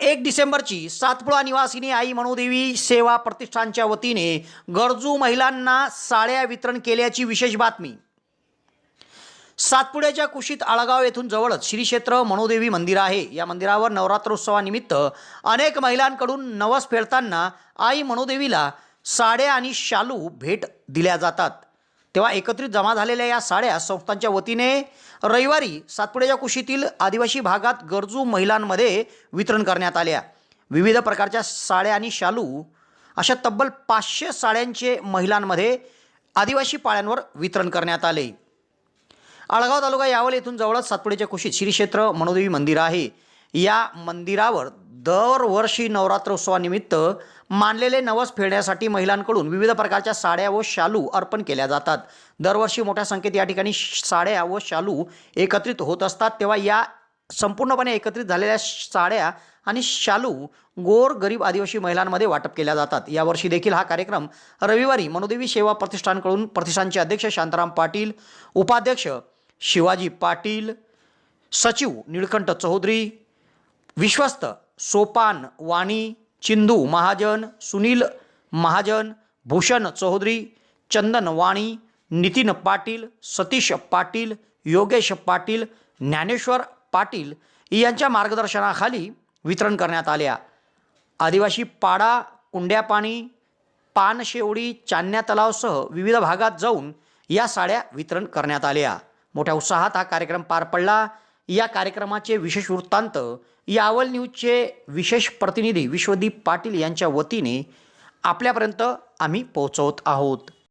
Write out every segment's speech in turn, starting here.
एक डिसेंबरची सातपुडा निवासिनी आई मनोदेवी सेवा प्रतिष्ठानच्या वतीने गरजू महिलांना साड्या वितरण केल्याची विशेष बातमी. सातपुड्याच्या कुशीत आळगाव येथून जवळच श्री क्षेत्र मनोदेवी मंदिर आहे. या मंदिरावर नवरात्रोत्सवानिमित्त अनेक महिलांकडून नवस फेडताना आई मनोदेवीला साड्या आणि शालू भेट दिल्या जातात. तेव्हा एकत्रित जमा झालेल्या या साड्या संस्थांच्या वतीने रविवारी सातपुड्याच्या कुशीतील आदिवासी भागात गरजू महिलांमध्ये वितरण करण्यात आल्या. विविध प्रकारच्या साड्या आणि शालू अशा तब्बल पाचशे साड्यांचे महिलांमध्ये आदिवासी पाळ्यांवर वितरण करण्यात आले. आळगाव तालुका यावल येथून जवळच सातपुड्याच्या कुशीत श्री क्षेत्र मनोदेवी मंदिर आहे. या मंदिरावर दरवर्षी नवरात्रोत्सवानिमित्त मानलेले नवस फेडण्यासाठी महिलांकडून विविध प्रकारच्या साड्या व शालू अर्पण केल्या जातात. दरवर्षी मोठ्या संख्येत या ठिकाणी साड्या व शालू एकत्रित होत असतात. तेव्हा या संपूर्णपणे एकत्रित झालेल्या साड्या आणि शालू गोर गरीब आदिवासी महिलांमध्ये वाटप केल्या जातात. यावर्षी देखील हा कार्यक्रम रविवारी मनोदेवी सेवा प्रतिष्ठानकडून प्रतिष्ठानचे अध्यक्ष शांताराम पाटील उपाध्यक्ष शिवाजी पाटील सचिव निळकंठ चौधरी विश्वस्त सोपान वाणी चिंदू महाजन सुनील महाजन भूषण चौधरी चंदन वाणी नितीन पाटील सतीश पाटील योगेश पाटील ज्ञानेश्वर पाटील यांच्या मार्गदर्शनाखाली वितरण करण्यात आल्या आदिवासी पाडा कुंड्यापाणी पानशेवडी चांदण्या तलावसह विविध भागात जाऊन या साड्या वितरण करण्यात आल्या. मोठ्या उत्साहात हा कार्यक्रम पार पडला. या कार्यक्रमाचे विशेष वृत्तांत यावल न्यूजचे विशेष प्रतिनिधी विश्वदीप पाटील यांच्या वतीने आपल्यापर्यंत आम्ही पोहोचवत आहोत.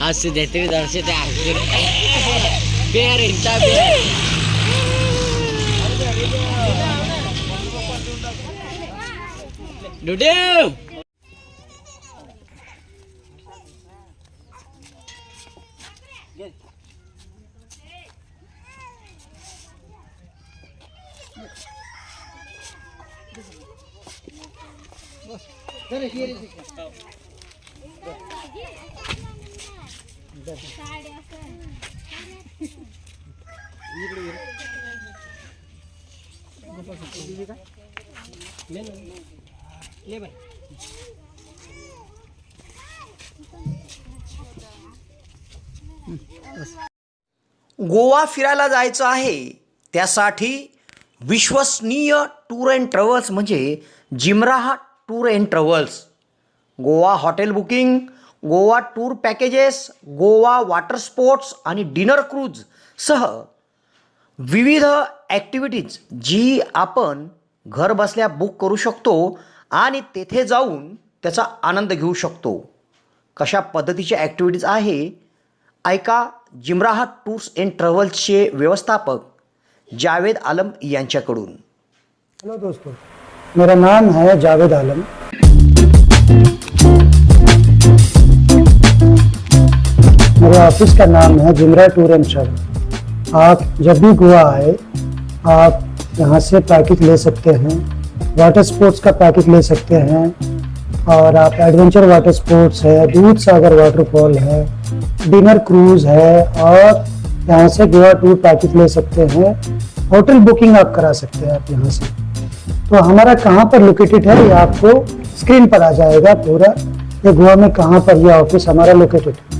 આ સુધેત્રી દર્શે તે આવશે બેર ઇન્ટા બેર ડુડુ Bus. There, here is it. ले गोवा फिरायला जायचं आहे. त्यासाठी विश्वसनीय टूर अँड ट्रॅव्हल्स म्हणजे जिमराहा tour and travels. Goa hotel booking Goa tour packages Goa water sports आणि डिनर क्रूज सह विविध ॲक्टिव्हिटीज जी आपण घर बसल्या बुक करू शकतो आणि तेथे जाऊन त्याचा आनंद घेऊ शकतो. कशा पद्धतीच्या ॲक्टिव्हिटीज आहे? ऐका जिमराहा टूर्स अँड ट्रॅव्हल्सचे व्यवस्थापक जावेद आलम यांच्याकडून. हेलो दोस्तों मेरा नाम है जावेद आलम. मेरे ऑफ़िस का नाम है जिमरा टूर एंड ट्रैवल। आप जब भी गोवा आए, आप यहाँ से पैकेज ले सकते हैं, वाटर स्पोर्ट्स का पैकेज ले सकते हैं, और आप एडवेंचर वाटर स्पोर्ट्स है, दूध सागर वाटरफॉल है, डिनर क्रूज है, और यहाँ से गोवा टूर पैकेज ले सकते हैं, होटल बुकिंग आप करा सकते हैं आप यहाँ से। तो हमारा कहाँ पर लोकेटेड है, ये आपको स्क्रीन पर आ जाएगा पूरा ये गोवा में कहाँ पर ये ऑफ़िस हमारा लोकेटेड है।